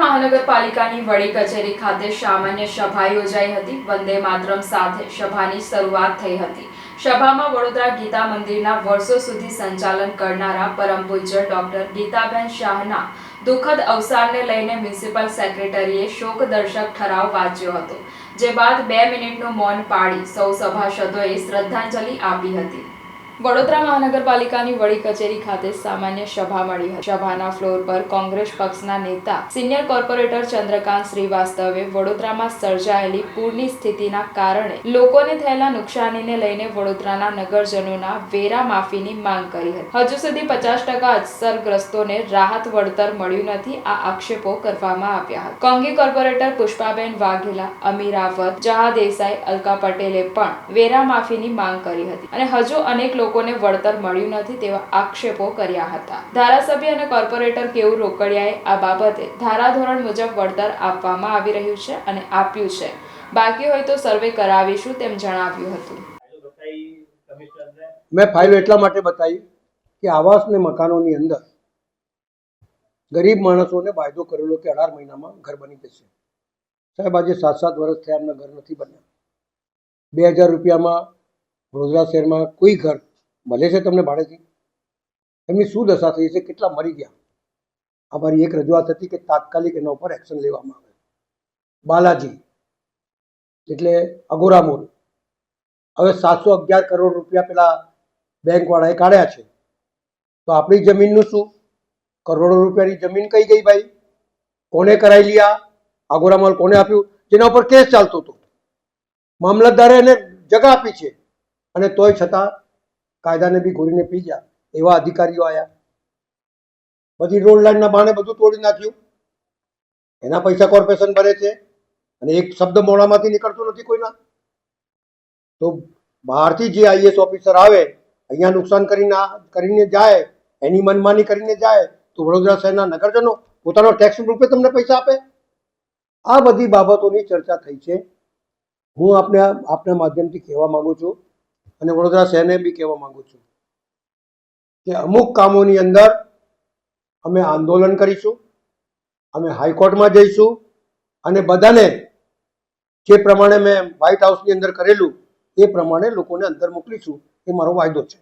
મહાનગરપાલિકાની વડી કચેરી ખાતે સામાન્ય સભા યોજાઈ હતી. વંદે માતરમ સાથે સભાની શરૂઆત થઈ હતી. સભામાં વડોદરા ગીતા મંદિરના વર્ષો સુધી સંચાલન કરનારા પરમ પૂજ્ય ડોક્ટર ગીતાબેન શાહના દુઃખદ અવસાનને લઈને મ્યુનિસિપલ સેક્રેટરીએ શોકદર્શક ઠરાવ વાંચ્યો હતો, જે બાદ બે મિનિટનું મૌન પાડી સૌ સભાસદોએ શ્રદ્ધાંજલિ આપી હતી. વડોદરા મહાનગરપાલિકાની વડી કચેરી ખાતે સામાન્ય સભા મળી હતી. સભાના ફ્લોર પર કોંગ્રેસ પક્ષના નેતા સિનિયર કોર્પોરેટર ચંદ્રકાંત શ્રીવાસ્તવે વડોદરામાં સર્જાયેલી પૂરની સ્થિતિના કારણે લોકોને થયેલા નુકસાનીને લઈને વડોદરાના નગરજનોના વેરા માફીની માંગ કરી હતી. હજુ સુધી પચાસ ટકા અસરગ્રસ્તોને રાહત વળતર મળ્યું નથી, આ આક્ષેપો કરવામાં આવ્યા હતા. કોંગી કોર્પોરેટર પુષ્પાબેન વાઘેલા અમીરાવત જહા દેસાઈ, અલકા પટેલે પણ વેરા માફીની માંગ કરી હતી અને હજુ અનેક લોકોને વળતર મળ્યું નથી તેવા આક્ષેપો કર્યા હતા. ધારાસભ્ય અને કોર્પોરેટર કેવું રોકડિયાએ આ બાબતે ધારાધોરણ મુજબ વળતર આપવામાં આવી રહ્યું છે અને આપ્યું છે. બાકી હોય તો સર્વે કરાવીશું તેમ જણાવ્યું હતું. મેં ફાઇલો એટલા માટે બતાવી કે આવાસ ને મકાનોની અંદર ગરીબ માણસોને વાયદો કરેલો કે અઢાર મહિનામાં ઘર બની જશે. સાહેબ, આજે સાત સાત વર્ષ થયા એમના ઘર નથી બન્યા. બે હજાર રૂપિયામાં વડોદરા શહેરમાં કોઈ ઘર મળે છે તમને ભાડેથી એમની શું દશા થઈ છે? કેટલા મરી ગયા? અમારી એક રજૂઆત હતી કે તાત્કાલિક એના ઉપર એક્શન લેવામાં આવે. બાલાજી, એટલે અગોરા મોલ હવે સાતસો અગિયાર કરોડ રૂપિયા પેલા બેંકવાળાએ કાઢ્યા છે. તો આપણી જમીનનું શું? કરોડો રૂપિયાની જમીન કઈ ગઈ ભાઈ? કોને કરાવી લીયા અઘોરામોલ કોને આપ્યું? જેના ઉપર કેસ ચાલતો હતો. મામલતદારે એને જગા આપી છે. અને તોય છતાં કાયદાને બી ઘોરીને પી ગયા, એવા અધિકારીઓ આવ્યા બધી રોડ લાઈનના બાણે બધું તોડી નાખ્યું. એના પૈસા કોર્પોરેશન ભરે છે અને એક શબ્દ મોડામાંથી નીકળતો નથી કોઈના. તો બહારથી જે આઈએસ ઓફિસર આવે, અહીંયા નુકસાન કરીને કરીને જાય, એની મનમાની કરીને જાય, તો વડોદરા શહેરના નગરજનો પોતાનો ટેક્સ રૂપે તમને પૈસા આપે? આ બધી બાબતોની ચર્ચા થઈ છે. હું આપને, આપના માધ્યમથી કહેવા માગું છું અને વડોદરા શહેરને બી કહેવા માંગુ છું કે અમુક કામોની અંદર અમે આંદોલન કરીશું, અમે હાઈકોર્ટમાં જઈશું અને બધાને જે પ્રમાણે મેં વ્હાઇટ હાઉસની અંદર કરેલું, એ પ્રમાણે લોકોને અંદર મોકલીશું, એ મારો વાયદો છે.